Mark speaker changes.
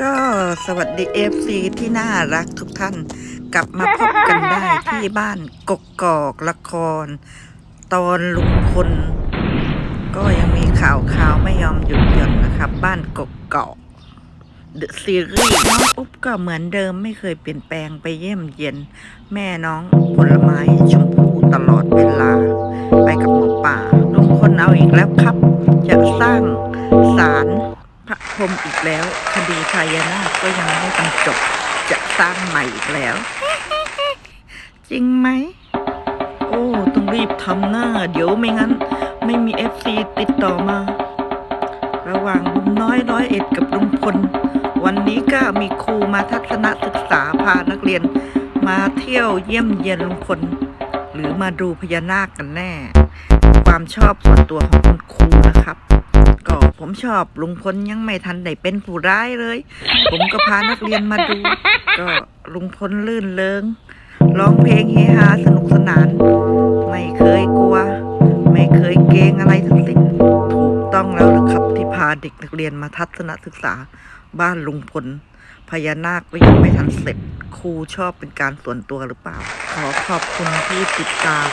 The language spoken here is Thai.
Speaker 1: ก็สวัสดีเอฟซีที่น่ารักทุกท่าน กลับมาพบกันได้ที่บ้านกกกอกละคร ตอนลุงพลก็ยังมีข่าวข่าวไม่ยอมหยุดหย่อนนะครับ บ้านกกกอกเดอะซีรีส์น้องอุ๊บก็เหมือนเดิมไม่เคยเปลี่ยนแปลงไปเยี่ยมเยียน แม่น้องผลไม้ชมพูตลอดเวลา ไปกับหมอป่าลุงพลเอาอีกแล้วครับ จะสร้างศาล ระพรมอีกแล้ว คดีพญานาคก็ยังไม่บรรจบ จะสร้างใหม่อีกแล้ว จริงไหม โอ้ ต้องรีบทำหน้า เดี๋ยวไม่งั้น ไม่มีเอฟซีติดต่อมา ระหว่างลุงน้อยร้อยเอ็ดกับลุงพล วันนี้ก็มีครูมาทัศนศึกษาพานักเรียน มาเที่ยวเยี่ยมเยียนลุงพล หรือมาดูพญานาคกันแน่ ความชอบส่วนตัวของคุณครูนะครับ ผมชอบลุงพลยังไม่ทันได้เป็นผู้ร้ายเลย ผมก็พานักเรียนมาดู ก็ลุงพลลื่นเริงร้องเพลงเฮฮาสนุกสนาน ไม่เคยกลัว ไม่เคยเกงอะไรทั้งสิ้นถูกต้องแล้วนะครับที่พาเด็กนักเรียนมาทัศนศึกษาบ้านลุงพลพญานาคก็ยังไม่ทันเสร็จครูชอบเป็นการส่วนตัวหรือเปล่า ขอขอบคุณที่ติดตาม